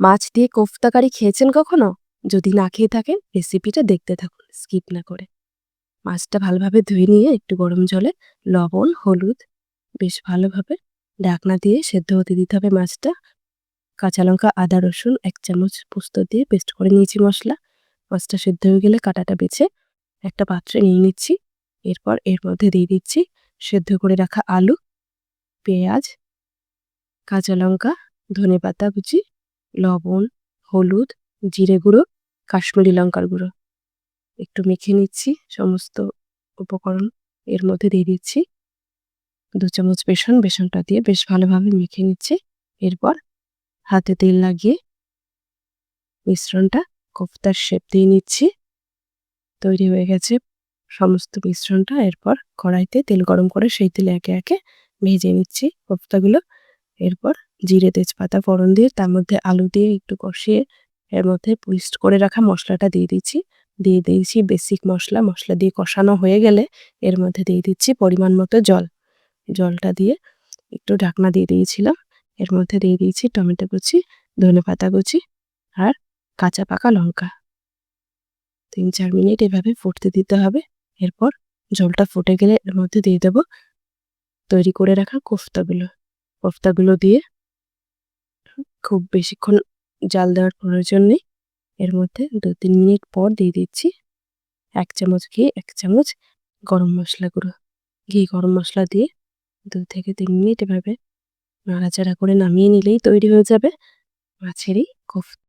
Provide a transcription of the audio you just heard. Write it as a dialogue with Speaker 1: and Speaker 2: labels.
Speaker 1: মাছ দিয়ে কোফতা কারি খেয়েছেন কখনো? যদি না খেয়ে থাকেন রেসিপিটা দেখতে থাকুন স্কিপ না করে। মাছটা ভালোভাবে ধুয়ে নিয়ে একটু গরম জলে লবণ, হলুদ বেশ ভালোভাবে ঢাকনা দিয়ে সেদ্ধ হতে দিতে হবে মাছটা। কাঁচা লঙ্কা, আদা, রসুন এক চামচ পোস্ত দিয়ে পেস্ট করে নিয়েছি মশলা মাছটা সেদ্ধ হয়ে গেলে কাঁটাটা বেছে একটা পাত্রে নিয়ে নিচ্ছি। এরপর এর মধ্যে দিয়ে দিচ্ছি সেদ্ধ করে রাখা আলু, পেঁয়াজ, কাঁচা লঙ্কা, ধনেপাতা কুচি, লবণ, হলুদ, জিরে গুঁড়ো, কাশ্মীরি লঙ্কার গুঁড়ো। একটু মেখে নিচ্ছি সমস্ত উপকরণ এর মধ্যে দিয়ে দিচ্ছি। দু চামচ বেসন, বেসনটা দিয়ে বেশ ভালোভাবে মেখে নিচ্ছি। এরপর হাতে তেল লাগিয়ে মিশ্রণটা কোফতার শেপ দিয়ে নিচ্ছি। তৈরি হয়ে গেছে সমস্ত মিশ্রণটা। এরপর কড়াইতে তেল গরম করে সেই তেলে একে, একে ভেজে নিচ্ছি কোফতাগুলো। এরপর জিরে তেজপাতা ফোড়ন দিয়ে তার মধ্যে আলু দিয়ে একটু কষিয়ে এর মধ্যে পেস্ট করে রাখা মশলাটা দিয়ে দিচ্ছি। দিয়ে দিয়েছি বেসিক মশলা। মশলা দিয়ে কষানো হয়ে গেলে এর মধ্যে দিয়ে দিচ্ছি পরিমাণ মতো জল। জলটা দিয়ে একটু ঢাকনা দিয়ে দিয়েছিলাম। এর মধ্যে দিয়ে দিয়েছি টমেটো কুচি, ধনেপাতা কুচি আর কাঁচা পাকা লঙ্কা। ৩-৪ মিনিট এভাবে ফুটতে দিতে হবে। এরপর জলটা ফুটে গেলে এর মধ্যে দিয়ে দেব তৈরি করে রাখা কোফতাগুলো। কোফতাগুলো দিয়ে খুব বেশিক্ষণ জাল দেওয়ার প্রয়োজন নেই। এর মধ্যে ২-৩ মিনিট পর দিয়ে দিচ্ছি এক চামচ ঘি, এক চামচ গরম মশলা গুঁড়ো। ঘি, গরম মশলা দিয়ে দু থেকে তিন মিনিট এভাবে নাড়াচাড়া করে নামিয়ে নিলেই তৈরি হয়ে যাবে মাছেরই কোফতা।